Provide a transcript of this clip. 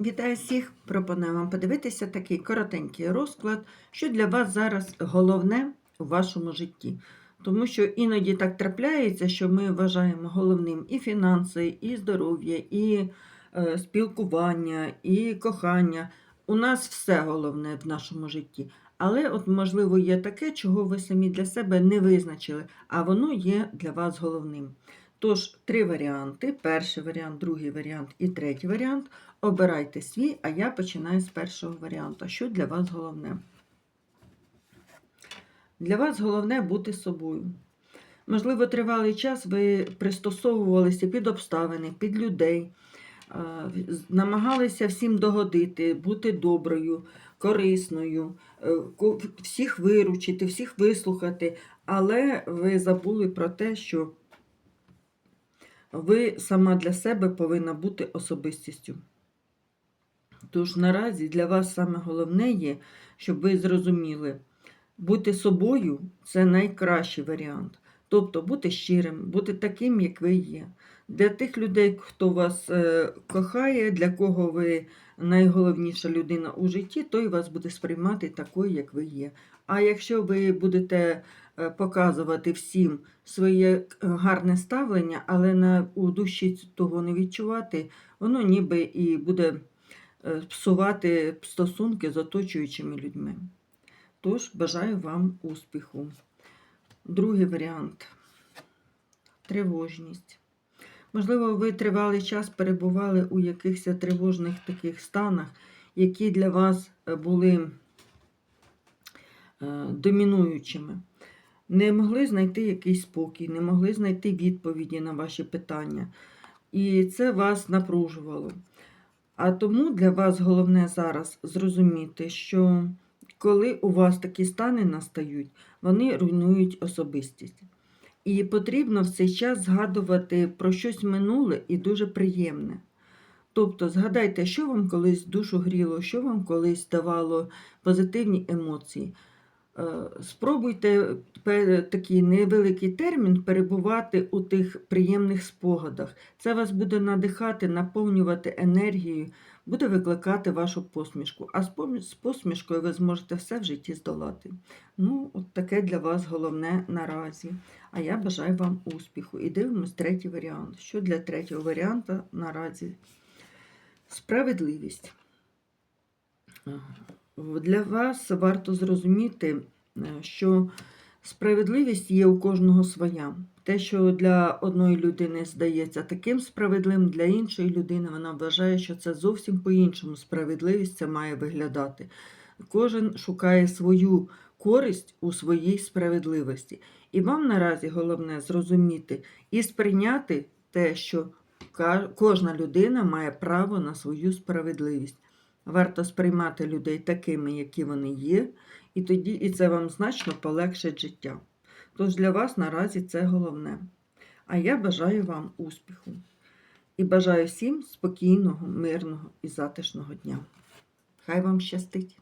Вітаю всіх! Пропоную вам подивитися такий коротенький розклад, що для вас зараз головне у вашому житті. Тому що іноді так трапляється, що ми вважаємо головним і фінанси, і здоров'я, і е, спілкування, і кохання. У нас все головне в нашому житті. Але, от, можливо, є таке, чого ви самі для себе не визначили, а воно є для вас головним. Тож, три варіанти: перший варіант, другий варіант і третій варіант. Обирайте свій, а я починаю з першого варіанту. Що для вас головне? Для вас головне бути собою. Можливо, тривалий час ви пристосовувалися під обставини, під людей, намагалися всім догодити, бути доброю, корисною, е, всіх виручити, всіх вислухати, але ви забули про те, що ви сама для себе повинна бути особистістю. Тож наразі для вас саме головне є, щоб ви зрозуміли, бути собою це найкращий варіант. Тобто бути щирим, бути таким, як ви є. Для тих людей, хто вас е, кохає, для кого ви найголовніша людина у житті, той вас буде сприймати такою, як ви є. А якщо ви будете е, показувати всім своє е, гарне ставлення, але на, у душі того не відчувати, воно ніби і буде псувати стосунки з оточуючими людьми. Тож бажаю вам успіху. Другий варіант тривожність. Можливо, ви тривалий час перебували у якихось тривожних таких станах, які для вас е, були е, домінуючими. Не могли знайти якийсь спокій, не могли знайти відповіді на ваші питання. І це вас напружувало. А тому для вас головне зараз зрозуміти, що коли у вас такі стани настають, вони руйнують особистість. І потрібно в цей час згадувати про щось минуле і дуже приємне. Тобто згадайте, що вам колись душу гріло, що вам колись давало позитивні емоції. Е, Спробуйте такий невеликий термін перебувати у тих приємних спогадах. Це вас буде надихати, наповнювати енергією, буде викликати вашу посмішку. А з посмішкою ви зможете все в житті здолати. Ну, от таке для вас головне наразі. А я бажаю вам успіху. І дивимось третій варіант. Що для третього варіанта наразі? Справедливість. Для вас варто зрозуміти, е, що справедливість є у кожного своя. Те, що для одної людини здається таким справедливим, для іншої людини вона вважає, що це зовсім по-іншому справедливість це має виглядати. Кожен шукає свою користь у своїй справедливості. І вам наразі головне зрозуміти і сприйняти те, що кожна людина має право на свою справедливість. Варто сприймати людей такими, які вони є, і тоді і це вам значно полегшить життя. Тож для вас наразі це головне. А я бажаю вам успіху і бажаю всім спокійного, мирного і затишного дня. Хай вам щастить!